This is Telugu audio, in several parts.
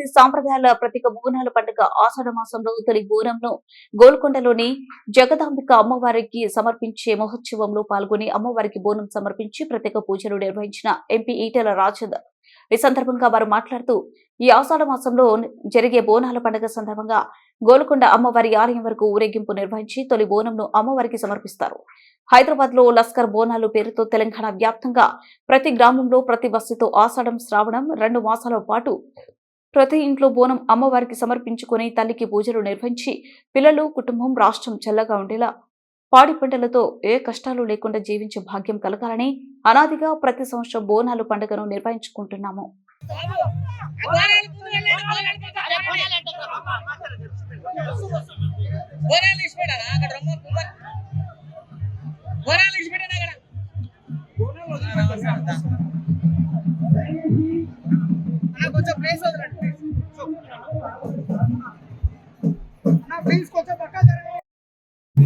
సంస్కృతి సాంప్రదాయాల ప్రతీక బోనాల పండుగ ఆషాఢ మాసంలో తొలి బోనంను గోల్కొండలోని జగదాంబిక అమ్మవారికి సమర్పించే మహోత్సవంలో పాల్గొని అమ్మవారికి బోనం సమర్పించి ప్రత్యేక పూజలు నిర్వహించిన ఎంపీ ఈటెల రాజేందర్ ఈ సందర్భంగా వారు మాట్లాడుతూ ఈ ఆషాఢ మాసంలో జరిగే బోనాల పండుగ సందర్భంగా గోల్కొండ అమ్మవారి ఆలయం వరకు ఊరేగింపు నిర్వహించి తొలి బోనంను అమ్మవారికి సమర్పిస్తారు. హైదరాబాద్లో లస్కర్ బోనాలు పేరుతో తెలంగాణ వ్యాప్తంగా ప్రతి గ్రామంలో ప్రతి వసతితో ఆషాఢం శ్రావణం రెండు మాసాల పాటు ప్రతి ఇంట్లో బోనం అమ్మవారికి సమర్పించుకొని తల్లికి పూజలు నిర్వహించి పిల్లలు కుటుంబం రాష్ట్రం చల్లగా ఉండేలా పాడి పంటలతో ఏ కష్టాలు లేకుండా జీవించే భాగ్యం కలగాలని అనాదిగా ప్రతి సంవత్సరం బోనాలు పండుగను నిర్వహించుకుంటున్నాము. బోనాలు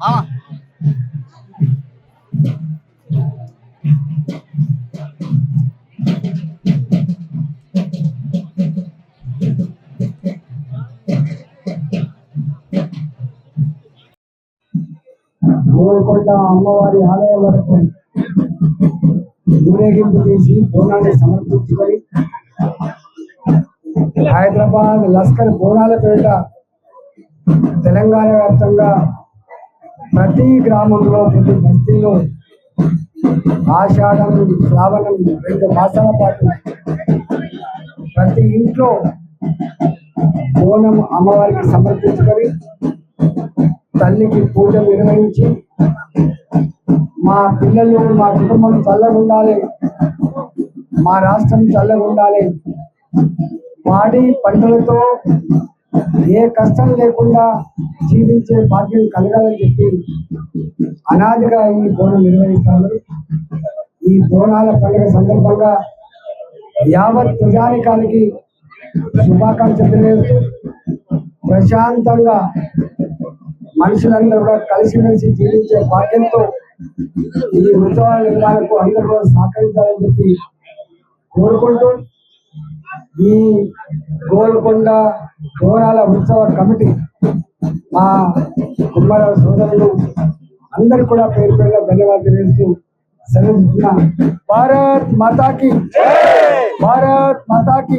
ఆగుండు గోల్కొండ అమ్మవారి ఆలయం వరకు ఊరేగింపు చేసి బోనాన్ని సమర్పించుకొని హైదరాబాద్ లస్కర్ బోనాలపేట తెలంగాణ వ్యాప్తంగా ప్రతి గ్రామంలో ప్రతి బస్తీలో ఆషాఢం శ్రావణం రెండు మాసాల పాటు ప్రతి ఇంట్లో బోనం అమ్మవారికి సమర్పించుకొని తల్లికి పూజ నిర్వహించి మా పిల్లలు మా కుటుంబం చల్లగా ఉండాలి మా రాష్ట్రం చల్లగుండాలి. పాడి పంటలతో ఏ కష్టం లేకుండా జీవించే భాగ్యం కలగాలని చెప్పి అనాదిగా ఈ బోనం నిర్వహిస్తారు. ఈ బోనాల పండుగ సందర్భంగా యావత్ ప్రజానికానికి శుభాకాంక్షలు తెలియజేస్తూ ప్రశాంతంగా మనుషులందరూ కూడా కలిసిమెలిసి జీవించే భాగ్యంతో ఈ ఉత్సవాల నిర్వహణకు అందరూ కూడా సహకరించాలని చెప్పి కోరుకుంటూ ఈ గోల్కొండ బోనాల ఉత్సవ కమిటీ మా కుమ్మర సోదరులు అందరు కూడా పేరు పేరుగా ధన్యవాదాలు తెలియజేస్తూ సెలవుతున్నా భారత్ మాతాకి భారత్ మాతాకి